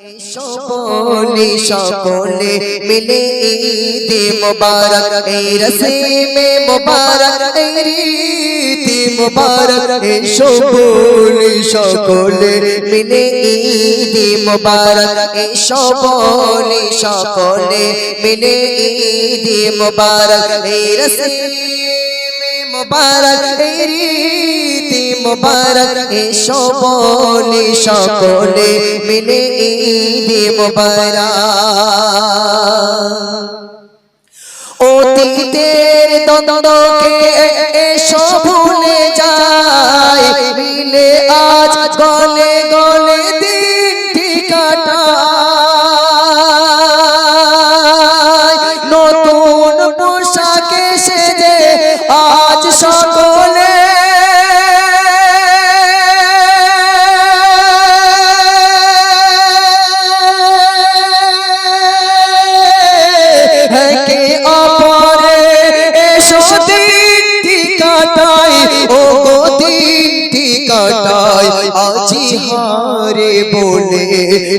বলি সকলে মিলে ঈদ মুবারক, এই রসিমে মুবারক, এই রীতি মুবারক। এসো বলি সকলে মিলে ঈদ মুবারক, এসো বলি সকলে মিলে ঈদ মুবারক, এই রসিমে মুবারক রীতি মুবারক, এসো বলি সকলে মিলে ঈদ মুবারক। অতীতের দ্বন্দ্বকে এসো ভুলে যায় মিলে আজ গলে গলে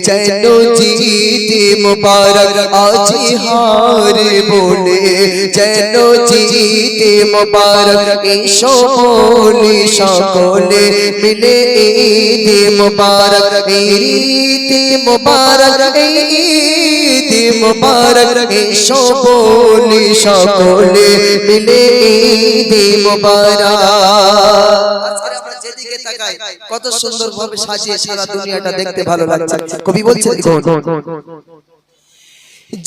যেন জিতে মুবারক আজি হারে বলে যেন জিতে মুবারক এসো বলে সকলে মিলে ঈদ মুবারক ঈদ মুবারক ঈদ মুবারক এসো বলি সকলে মিলে ঈদ মুবারক যেদিকে তাকাই কত সুন্দর ভাবে সাজিয়ে সারা দুনিয়াটা দেখতে ভালো লাগছে। কবি বলছেন দেখুন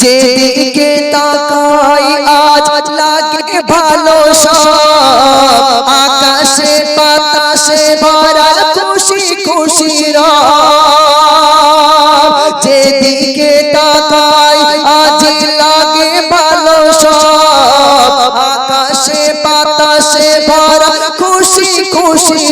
যেদিকে তাকাই আজ লাগে ভালো সব। আকাশে বাতাসে ভরা খুশি খুশি যেদিকে তাকাই আজ লাগে ভালো সব। আকাশে বাতাসে ভরা খুশি খুশি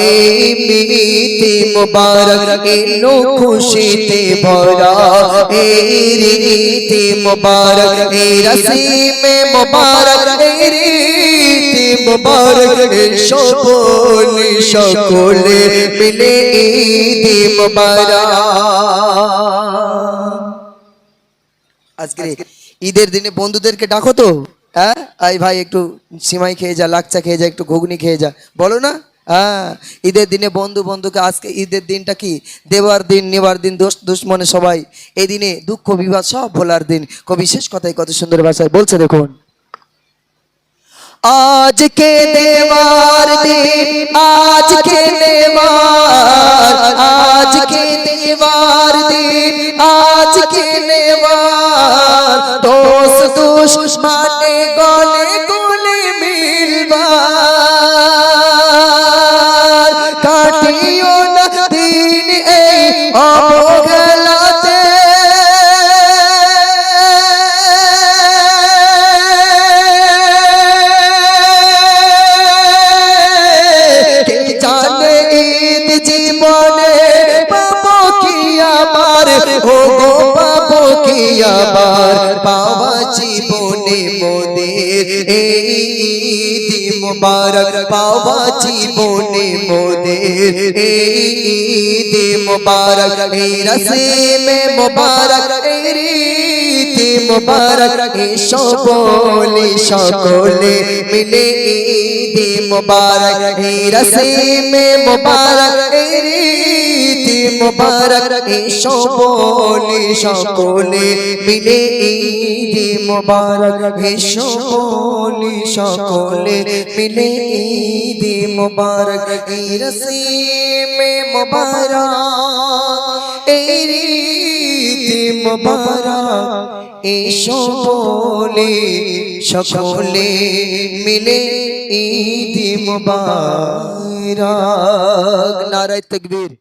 এই মিতি মুবারক খুশিতে ভরা। এই রীতি মুবারক, এই রসিমে মুবারক, এই রীতি মুবারক মিলে মুবারক। আজকে ঈদের দিনে বন্ধুদেরকে ডাকো তো হ্যাঁ? আই ভাই, একটু সিমাই খেয়ে যা, লাকচা খেয়ে যা, একটু ঘুগনি খেয়ে যা। বলো না? হ্যাঁ ঈদের দিনে বন্ধু বন্ধুকে আজকে ঈদের দিনটা কি? দেওয়ার দিন নেবার দিন, দোষ, দুশ্মনে সবাই। এই দিনে দুঃখ, বিবাদ সব ভোলার দিন। কবি শেষ কথায় কত সুন্দর ভাষায় বলছে দেখুন। আজকে দেওয়ার দিন, আজকে দেওয়ার আজকে দেওয়ার দিন, আজকে নেওয়ার। দোষ দোষ মানে গলে গলে অবহেলাতে কে জানে ঈদ জীবনে পাবো কি আবার? ও গো পাবো কি আবার? মুবারক পাওয়া জীবনে মোদের ঈদ মুবারক, এই রসিমে মুবারক, এই রীতি মুবারক সকলে সকলে মিলে ঈদ মুবারক, এই রসিমে মুবারক, এই রীতি মুবারক, এসো সকলে মিলে ঈদ মুবারক, এসো সকলে মিলে ঈদ মুবারক এই রসিমে মুবারক এই সকলে মিলে ঈদ মুবারক। নারায় তকবীর।